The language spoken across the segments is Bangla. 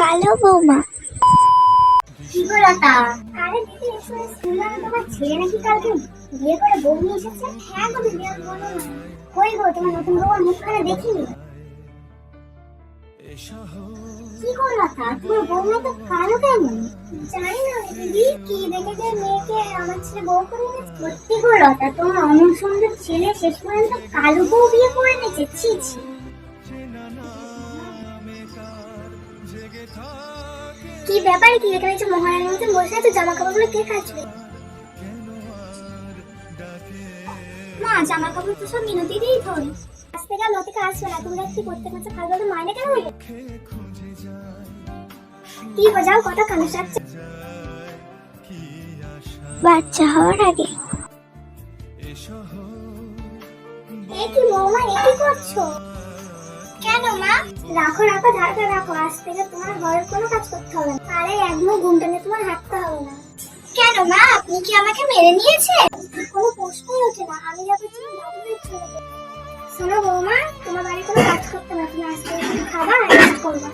কালো বৌমা। তোমার ছেলে কালকে বিয়ে করে বউ এসেছে? হ্যাঁ গো বউ তো কালো দিদি দেখে যে মেয়েকে আমার ছেলে সত্যি গো লতা, তোমার অমন সুন্দর ছেলে শেষ পর্যন্ত কালো বউ বিয়ে করে নিয়েছে ছি ছি। কি ব্যাপার কি? এখানে যে মহারানীর মতন বসে আছে জামা কাপড়গুলো কে কাচবে? মা জামা কাপড় তো সব মিনতি দিয়েই ধরে। আজ থেকে আর লতিকা আসবে না তুমি কি করতে পারছ কাল বলতে মাইনে কেন হইল কি গো, যাও কথা কানে যাচ্ছে বাচ্চা হওয়ার আগে। এ কি বৌমা এ কি করছ? কেন মা, রাখো রাখো ধারটা রাখো। আজ থেকে তোমার ঘরের কোনো কাজ করতে হবে না। আরে, একদম ঘুমটা নিয়ে তোমার হাঁটতে হবে না। কেন মা, আপনি কি আমাকে মেরে নিয়েছে কোনো প্রশ্নই ওঠে না। আমি যাব শোনো বৌমা, তোমার বাড়ি কোনো কাজ করতে না। তুমি আজ থেকে শুধু খাবা আর কাজ করবা।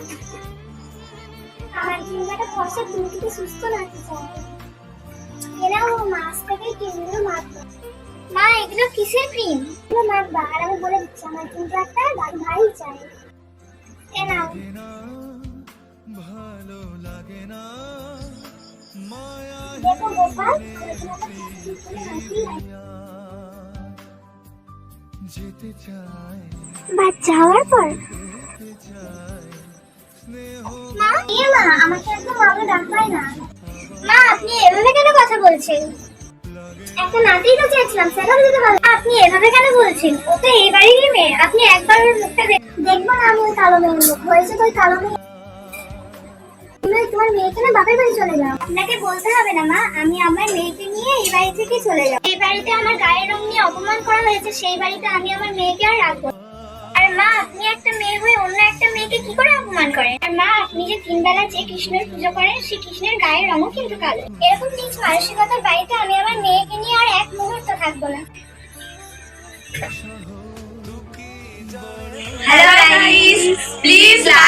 আমার জিনিসটা ফসে তুমি কিন্তু সুস্থ রাখতে চাই এরা ও মাছ থেকে ক্রিমগুলো মাখবো মা, এগুলো কিসের ক্রিম? এগুলো মাখবা আর আমি বলে দিচ্ছি, আমার কিন্তু একটা ভাই চাই। দেখো গোপাল আলোচনাটা ঠিক করে রাখি বাচ্চা হওয়ার পর? মা এ মা আমাকে একদম মামা ডাকবাই না। মা আপনি এভাবে কেন কথা বলছেন? একটা নাতিই তো চেয়েছিলাম সেটাও দিতে পারলাম আপনি এভাবে কেন বলছেন? ও তো এই বাড়িরই মেয়ে আপনি একবার ওর মুখটা না আমি ওই কালো মেয়ের মুখ। হয়েছে তো ওই কালো মেয়ে। তোমার মেয়েকে না বাপের বাড়ি চলে যাও। আপনাকে বলতে হবে না মা। আমি আমার মেয়েকে নিয়ে এই বাড়ি থেকে চলে যাব। এই বাড়িতে আমার গায়ের রং নিয়ে অপমান করা হয়েছে সেই বাড়িতে আমি আমার মেয়েকে আর রাখব আর মা আপনি একটা মেয়ে হয়ে অন্য একটা মেয়েকে কি করে অপমান করেন? আর মা আপনি যে তিন বেলা যে কৃষ্ণের পুজো করেন সেই কৃষ্ণের গায়ের রঙও কিন্তু কালো। এরকম নিজ মানসিকতার বাড়িতে আমি আমার মেয়েকে নিয়ে আর এক মুহূর্ত থাকব না। Hello Please lisa.